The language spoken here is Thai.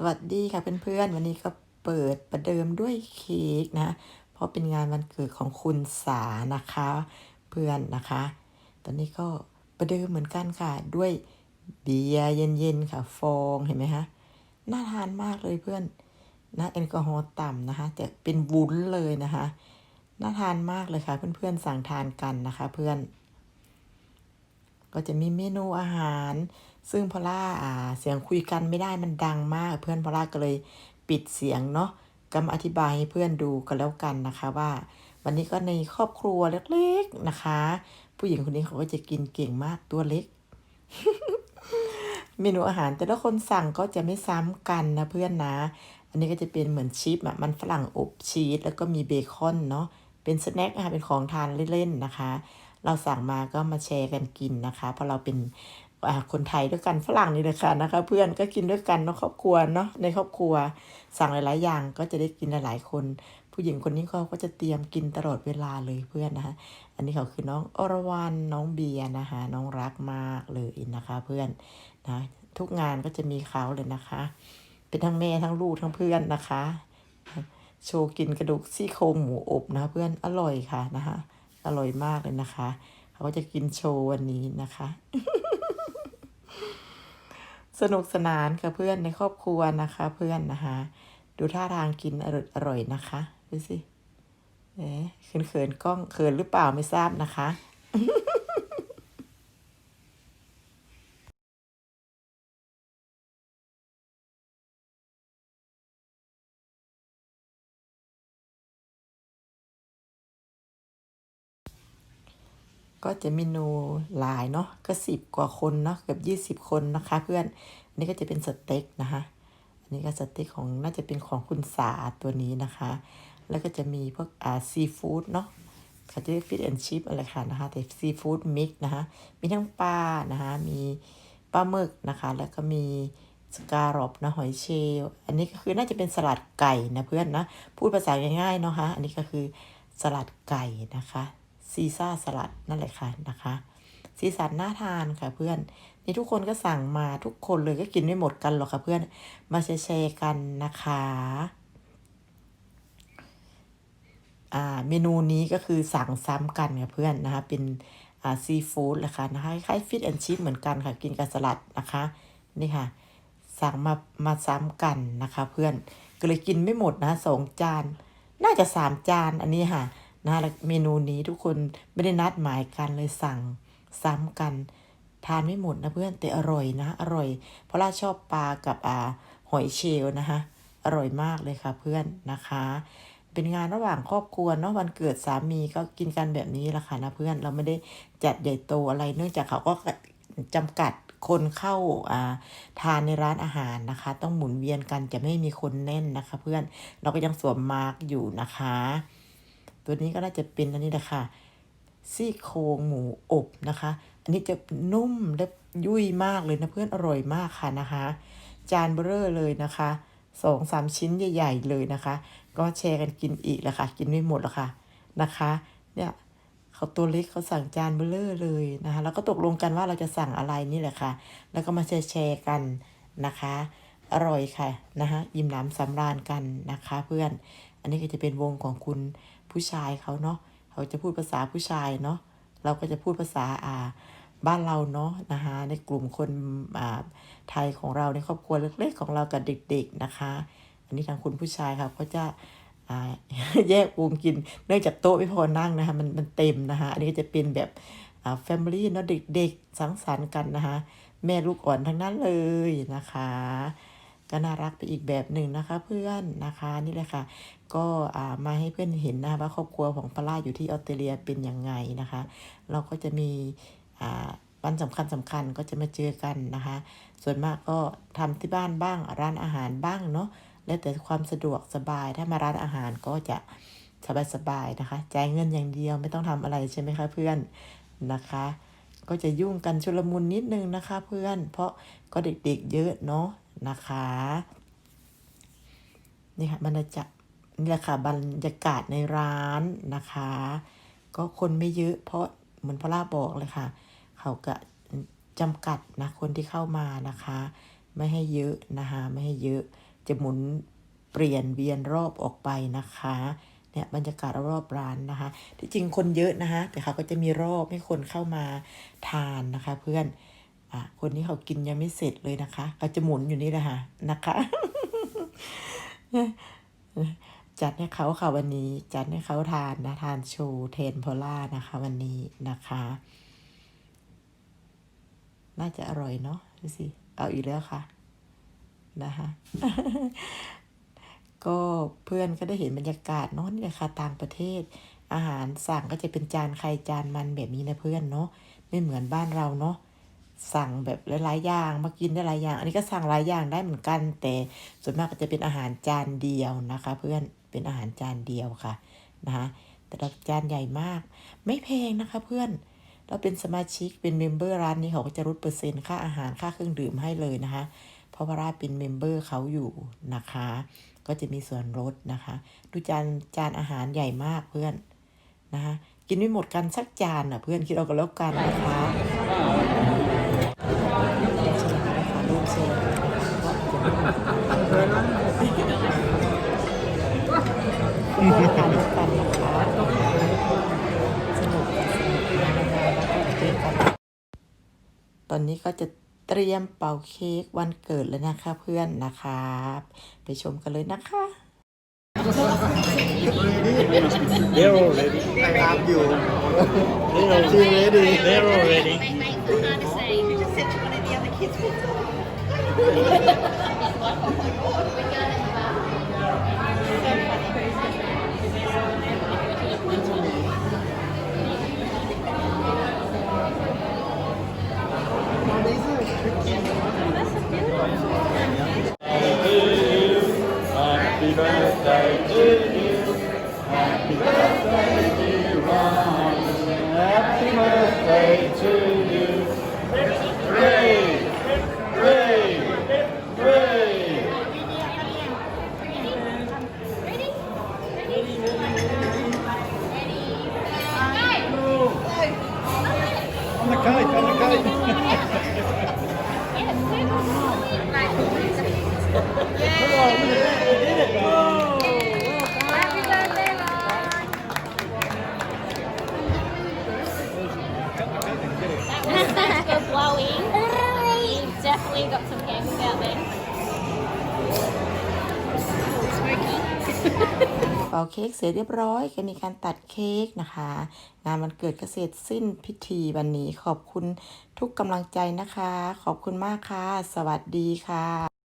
สวัสดีค่ะเพื่อนๆ วันนี้ก็เปิดประเดิมด้วยเค้กนะ เพราะเป็นงานวันเกิดของคุณสานะคะ เพื่อนนะคะ ตอนนี้ก็ประเดิมเหมือนกันค่ะ ด้วยเบียร์เย็นๆค่ะ ฟองเห็นไหมคะน่าทานมากเลยเพื่อนนะแอลกอฮอล์ต่ำนะคะ แต่เป็นวุ้นเลยนะคะ น่าทานมากเลยค่ะ เพื่อนๆสั่งทานกันนะคะ เพื่อน ก็จะมีเมนูอาหารซึ่งพอล่าเสียงคุยกันไม่ได้มันดังมาก เพื่อนพอล่าก็เลยปิดเสียงเนาะก็มาอธิบายให้เพื่อนดูกันแล้วกันนะคะว่า วันนี้ก็ในครอบครัวเล็กๆนะคะ ผู้หญิงคนนี้เขาก็จะกินเก่งมากตัวเล็ก เมนูอาหารแต่ละคนสั่งก็จะไม่ซ้ำกันนะเพื่อนนะ อันนี้ก็จะเป็นเหมือนชีสอะมันฝรั่งอบชีสแล้วก็มีเบคอนเนาะเป็นสแน็คนะคะเป็นของทานเล่นๆนะคะ เราสั่งมาก็มาแชร์กันกินนะคะ เพราะเราเป็น คนไทยด้วยกันฝรั่งนี่เลยค่ะนะคะ เพื่อนก็กินด้วยกันเนาะครอบครัวเนาะในครอบครัว สั่งหลาย ๆ อย่างก็จะได้กินหลาย ๆ คน ผู้หญิงคนนี้เขาก็จะเตรียมกินตลอดเวลาเลยเพื่อนนะคะอันนี้เขาคือน้องอรวรรณน้องเบียร์นะคะน้องรักมากเลยนะคะ เพื่อนนะทุกงานก็จะมีเขาเลยนะคะ เป็นทั้งแม่ทั้งลูกทั้งเพื่อนนะคะ โชว์กินกระดูกซี่โครงหมูอบนะเพื่อนอร่อยค่ะนะคะอร่อยมากเลยนะคะ เขาก็จะกินโชว์วันนี้นะคะ สนุกสนานกับเพื่อนในครอบครัวนะคะ เพื่อนนะคะ ดูท่าทางกินอร่อยอร่อยนะคะ ดูสิเอ๊ะเขินเขินๆกล้องเขินหรือเปล่าไม่ทราบนะคะ ก็จะเมนูหลายเนาะก็สิบกว่าคนเนาะเกือบยี่สิบคนนะคะ เพื่อนอันนี้ก็จะเป็นสเต็กนะคะอันนี้ก็สเต็กของน่าจะเป็นของคุณสาตัวนี้นะคะ แล้วก็จะมีพวกอ่าซีฟู้ดเนาะเขาจะเรียกฟิชแอนชิพอะไรค่ะนะคะแต่ซีฟู้ดมิกนะคะมีทั้งปลานะคะมีปลาหมึกนะคะ แล้วก็มีสการอบนะหอยเชลล์อันนี้ก็คือน่าจะเป็นสลัดไก่นะเพื่อนนะ พูดภาษาง่ายๆเนาะคะอันนี้ก็คือสลัดไก่นะคะ ซีซ่าสลัดนั่นแหละค่ะนะคะสีสันน่าทานค่ะเพื่อน นี่ทุกคนก็สั่งมาทุกคนเลยก็กินไม่หมดกันหรอกค่ะเพื่อน มาแชร์กันนะคะอ่าเมนูนี้ก็คือสั่งซ้ำกันค่ะเพื่อนนะคะ เป็นอ่าซีฟู้ดแหละคะนะคะคล้ายฟิตแอนชิพเหมือนกันค่ะ กินกับสลัดนะคะ นี่ค่ะ สั่งมามาซ้ำกันนะคะ เพื่อนก็เลยกินไม่หมดนะสองจาน น่าจะสามจานอันนี้ค่ะ นะแล้วเมนูนี้ทุกคนไม่ได้นัดหมายกันเลยสั่งซ้ำกัน ทานไม่หมดนะเพื่อนแต่อร่อยนะ อร่อย เพราะล่าชอบปลากับอ่าหอยเชลนะคะอร่อยมากเลยค่ะเพื่อนนะคะ เป็นงานระหว่างครอบครัวเนาะวันเกิดสามีก็กินกันแบบนี้แหละค่ะนะเพื่อนเราไม่ได้จัดใหญ่โตอะไร เนื่องจากเขาก็จำกัดคนเข้าอ่าทานในร้านอาหารนะคะ ต้องหมุนเวียนกันจะไม่มีคนแน่นนะคะ เพื่อนเราก็ยังสวมมาร์กอยู่นะคะ ตัวนี้ก็น่าจะเป็นอันนี้แหละค่ะซี่โครงหมูอบนะคะ อันนี้จะนุ่มและยุ่ยมากเลยนะเพื่อนอร่อยมากค่ะนะคะ จานเบอร์เลยนะคะสองสามชิ้นใหญ่ๆเลยนะคะ ก็แชร์กันกินอีกแหละค่ะ กินไม่หมดหรอกค่ะนะคะ เนี่ยเขาตัวเล็กเขาสั่งจานเบอร์เรอเลยนะคะ แล้วก็ตกลงกันว่าเราจะสั่งอะไรนี่แหละค่ะ แล้วก็มาแชร์กันนะคะ อร่อยค่ะนะคะอิ่มหนำสำราญกันนะคะ เพื่อน อันนี้ก็จะเป็นวงของคุณ ผู้ชายเขาเนาะเขาจะพูดภาษาผู้ชายเนาะเราก็จะพูดภาษาอ่าบ้านเราเนาะนะคะในกลุ่มคนอ่าไทยของเราในครอบครัวเล็กๆของเรากับเด็ก ๆนะคะ อันนี้ทางคุณผู้ชายครับก็จะอ่าแยกวงกินเนื่องจากโต๊ะไม่พอนั่งนะคะมันมันเต็มนะคะอันนี้ก็จะเป็นแบบอ่าแฟมิลี่เนาะเด็กๆสังสรรค์กันนะคะแม่ลูกอ่อนทั้งนั้นเลยนะคะ ก็น่ารักไปอีกแบบหนึ่งนะคะ เพื่อนนะคะนี่แหละค่ะ ก็มาให้เพื่อนเห็นนะว่าครอบครัวของปลาอยู่ที่ออสเตรเลียเป็นยังไงนะคะ เราก็จะมีวันสำคัญสำคัญก็จะมาเจอกันนะคะ ส่วนมากก็ทำที่บ้านบ้างร้านอาหารบ้างเนาะแล้วแต่ความสะดวกสบายถ้ามาร้านอาหารก็จะสบายๆนะคะจ่ายเงินอย่างเดียวไม่ต้องทำอะไรใช่ไหมคะเพื่อนนะคะ ก็จะยุ่งกันชุลมุนนิดนึงนะคะ เพื่อนเพราะก็เด็กๆเยอะเนาะ นะคะ นี่ค่ะบรรยากาศนี่แหละค่ะบรรยากาศในร้านนะคะ ก็คนไม่เยอะเพราะเหมือนพระลาบอกเลยค่ะ เขาก็จำกัดนะคนที่เข้ามานะคะ ไม่ให้เยอะนะคะไม่ให้เยอะจะหมุนเปลี่ยนเวียนรอบออกไปนะคะเนี่ยบรรยากาศรอบร้านนะคะ ที่จริงคนเยอะนะคะแต่เขาก็จะมีรอบให้คนเข้ามาทานนะคะ เพื่อน อะคนที่เขากินยังไม่เสร็จเลยนะคะก็จะหมุนอยู่นี่แหละค่ะนะคะ จัดให้เขาค่ะวันนี้ จัดให้เขาทานนะทานโชว์เทนโพล่านะคะ วันนี้นะคะ น่าจะอร่อยเนาะดูสิเอาอีกแล้วค่ะนะคะก็เพื่อนก็ได้เห็นบรรยากาศเนาะนี่แหละค่ะต่างประเทศ อาหารสั่งก็จะเป็นจานใครจานมันแบบนี้นะเพื่อนเนาะไม่เหมือนบ้านเราเนาะ สั่งแบบหลายๆอย่างมากินได้หลายอย่าง อันนี้ก็สั่งหลายอย่างได้เหมือนกัน แต่ส่วนมากก็จะเป็นอาหารจานเดียวนะคะ เพื่อนเป็นอาหารจานเดียวค่ะนะคะแต่ละจานใหญ่มาก ไม่แพงนะคะเพื่อนเราเป็นสมาชิกเป็นเมมเบอร์ร้านนี้เขาก็จะลดเปอร์เซ็นต์ค่าอาหารค่าเครื่องดื่มให้เลยนะคะ เพราะว่าราเป็นเมมเบอร์เขาอยู่นะคะ ก็จะมีส่วนลดนะคะ ดูจานจานอาหารใหญ่มากเพื่อนนะคะกินไม่หมดกันสักจานอะเพื่อนคิดเอากันแล้วกันนะคะ ตอนนี้ก็จะเตรียมเป่าเค้กวันเกิดแล้วนะคะเพื่อนนะครับ ไปชมกันเลยนะคะ They're all ready. I have you. They're all She ready. They're all Thank you. ป่าเค้กเสร็จเรียบร้อยก็มีการตัดเค้กนะคะ งานวันเกิดเกษตรสิ้นพิธีวันนี้ขอบคุณทุกกำลังใจนะคะ ขอบคุณมากค่ะ สวัสดีค่ะ